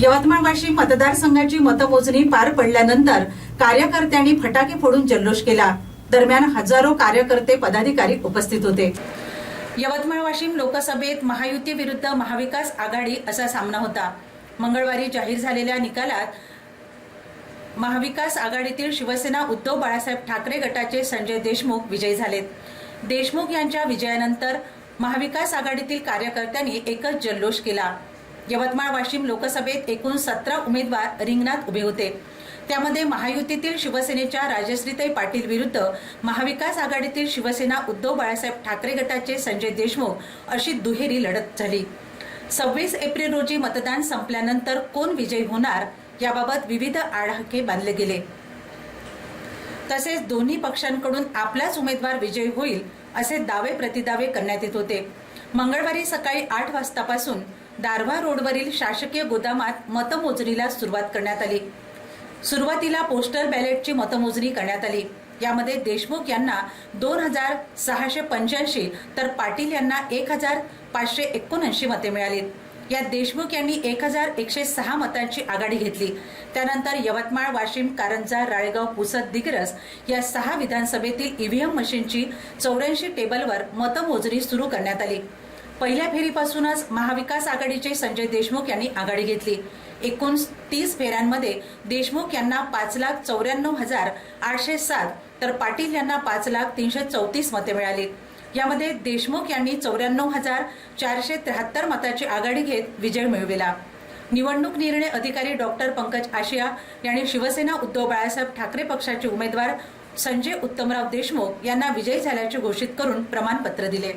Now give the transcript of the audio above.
यवतमाळ वाशिम मतदारसंघाची मतमोजणी पार पडल्यानंतर कार्यकर्त्यांनी फटाके फोडून जल्लोष केला. दरम्यान हजारो कार्यकर्ते पदाधिकारी उपस्थित होते. यवतमाळ वाशिम लोकसभेत महायुती विरुद्ध महाविकास आघाडी असा सामना होता. मंगळवारी जाहीर झालेल्या निकालात महाविकास आघाडीतील शिवसेना उद्धव बाळासाहेब ठाकरे गटाचे संजय देशमुख विजयी झालेत. देशमुख यांच्या विजयानंतर महाविकास आघाडीतील कार्यकर्त्यांनी एकच जल्लोष केला. यवतमाळ वाशिम लोकसभेत एकूण सतरा उमेदवार रिंगणात उभे होते. त्यामध्ये महायुतीतील शिवसेनेच्या राजश्रीताई पाटील विरुद्ध महाविकास आघाडीतील शिवसेना उद्धव बाळासाहेब ठाकरे गटाचे संजय देशमुख अशी दुहेरी लढत झाली. सव्वीस एप्रिल रोजी मतदान संपल्यानंतर कोण विजयी होणार याबाबत विविध आडाखे बांधले गेले. तसेच दोन्ही पक्षांकडून आपलाच उमेदवार विजयी होईल असे दावे प्रतिदावे करण्यात येत होते. मंगळवारी सकाळी आठ वाजतापासून दारव्हा रोडवरील शासकीय गोदामात मतमोजणीला सुरुवात करण्यात आली. सुरुवातीला पोस्टल बॅलेटची मतमोजणी करण्यात आली. यामध्ये देशमुख यांना दोन हजार सहाशे पंच्याऐंशी तर पाटील यांना एक हजार पाचशे एकोणऐंशी मते मिळालीत. यात देशमुख यांनी एक हजार एकशे सहा मतांची आघाडी घेतली. त्यानंतर यवतमाळ वाशिम कारंजा राळेगाव पुसद दिग्रस या सहा विधानसभेतील ईव्हीएम मशीनची चौऱ्याऐंशी टेबलवर मतमोजणी सुरू करण्यात आली. पहिल्या फेरीपासूनच महाविकास आघाडीचे संजय देशमुख यांनी आघाडी घेतली. एकूण तीस फेऱ्यांमध्ये देशमुख यांना पाच लाख चौऱ्याण्णव हजार आठशे सात तर पाटील यांना पाच लाख तीनशे चौतीस मते मिळाली. यामध्ये देशमुख यांनी चौऱ्याण्णव हजार चारशे त्र्याहत्तर मताची आघाडी घेत विजय मिळविला. निवडणूक निर्णय अधिकारी डॉक्टर पंकज आशिया यांनी शिवसेना उद्धव बाळासाहेब ठाकरे पक्षाचे उमेदवार संजय उत्तमराव देशमुख यांना विजयी झाल्याचे घोषित करून प्रमाणपत्र दिले.